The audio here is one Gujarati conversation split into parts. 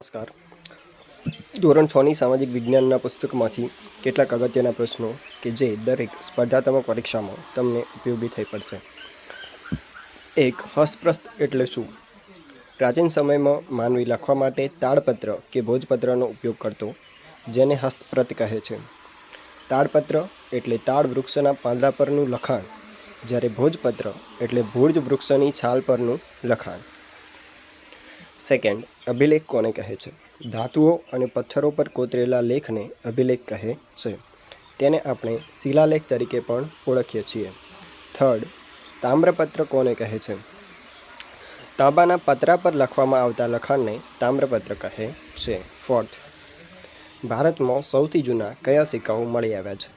નમસ્કાર. ધોરણ છની સામાજિક વિજ્ઞાનના પુસ્તકમાંથી કેટલાક અગત્યના પ્રશ્નો કે જે દરેક સ્પર્ધાત્મક પરીક્ષામાં તમને ઉપયોગી થઈ પડશે. એક હસ્તપ્રસ્ત એટલે શું? પ્રાચીન સમયમાં માનવી લખવા માટે તાડપત્ર કે ભોજપત્રનો ઉપયોગ કરતો, જેને હસ્તપ્રત કહે છે. તાડપત્ર એટલે તાડ વૃક્ષના પાંદડા પરનું લખાણ, જ્યારે ભોજપત્ર એટલે ભોજ વૃક્ષની છાલ પરનું લખાણ. સેકન્ડ અભિલેખ કોને કહે છે? ધાતુઓ અને પથ્થરો પર કોતરેલા લેખને અભિલેખ કહે છે. તેને આપણે શિલાલેખ તરીકે પણ ઓળખીએ છીએ. થર્ડ તામ્રપત્ર કોને કહે છે? તાંબાના પતરા પર લખવામાં આવતા લખાણને તામ્રપત્ર કહે છે. ફોર્થ ભારતમાં સૌથી જૂના કયા સિક્કાઓ મળી આવ્યા છે?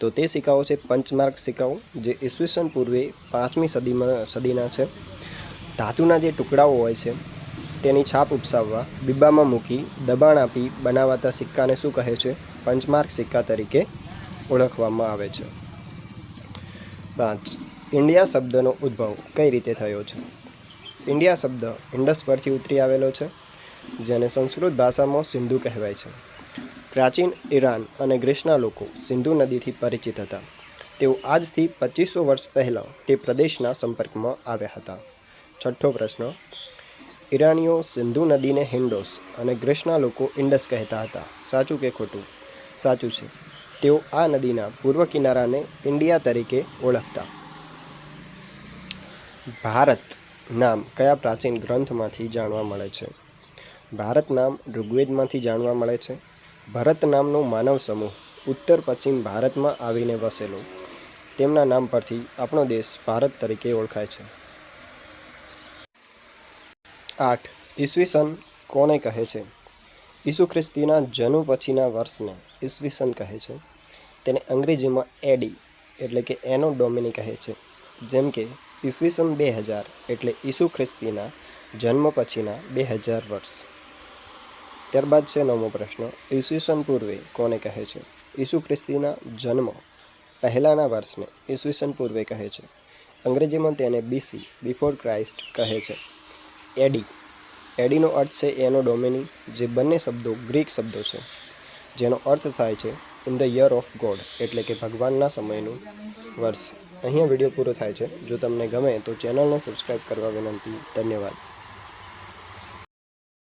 તો તે સિક્કાઓ છે પંચમાર્ક સિક્કાઓ, જે ઈસવીસન પૂર્વે પાંચમી સદીમાં સદીના છે. ધાતુના જે ટુકડાઓ હોય છે તેની છાપ ઉપસાવવા ડિબ્બામાં મૂકી, દબાણ આપી બનાવાતા સિક્કાને શું કહે છે? પંચમાર્ક સિક્કા તરીકે ઓળખવામાં આવે છે. પાંચ. ઇન્ડિયા શબ્દનો ઉદ્ભવ કઈ રીતે થયો છે? ઇન્ડિયા શબ્દ ઇન્ડસ પરથી ઉતરી આવેલો છે, જેને સંસ્કૃત ભાષામાં સિંધુ કહેવાય છે. પ્રાચીન ઈરાન અને ગ્રીસના લોકો સિંધુ નદીથી પરિચિત હતા. તેઓ આજથી પચીસો વર્ષ પહેલાં તે પ્રદેશના સંપર્કમાં આવ્યા હતા. છઠ્ઠો પ્રશ્ન ઈરાનીઓ સિંધુ નદીને હિન્ડોસ અને ગ્રીસના લોકો ઇન્ડસ કહેતા હતા. સાચું કે ખોટું? સાચું છે. તેઓ આ નદીના પૂર્વ કિનારાને ઇન્ડિયા તરીકે ઓળખતા. ભારત નામ કયા પ્રાચીન ગ્રંથમાંથી જાણવા મળે છે? ભારત નામ ઋગ્વેદમાંથી જાણવા મળે છે. ભરત નામનો માનવ સમૂહ ઉત્તર પશ્ચિમ ભારતમાં આવીને વસેલો. તેમના નામ પરથી આપણો દેશ ભારત તરીકે ઓળખાય છે. આઠ. ઈસવીસન કોને કહે છે? ઈસુ ખ્રિસ્તીના જન્મ પછીના વર્ષને ઈસવીસન કહે છે. તેને અંગ્રેજીમાં એડી એટલે કે એનો ડોમિની કહે છે. જેમ કે ઈસવીસન બે હજાર એટલે ઈસુ ખ્રિસ્તીના જન્મ પછીના બે હજાર વર્ષ. ત્યારબાદ છે નવમો પ્રશ્ન. ઈસવીસન પૂર્વે કોને કહે છે? ઈસુ ખ્રિસ્તીના જન્મ પહેલાંના વર્ષને ઈસવીસન પૂર્વે કહે છે. અંગ્રેજીમાં તેને બીસી બિફોર ક્રાઇસ્ટ કહે છે. એડી. એડીનો અર્થ છે એનો ડોમેની જે બંને શબ્દો ગ્રીક શબ્દો છે, જેનો અર્થ થાય છે in the year of God એટલે કે ભગવાનના સમયનું વર્ષ. અહીંયા વીડિયો પૂરો થાય છે. જો તમને ગમે તો ચેનલને સબસ્ક્રાઈબ કરવા વિનંતી. ધન્યવાદ.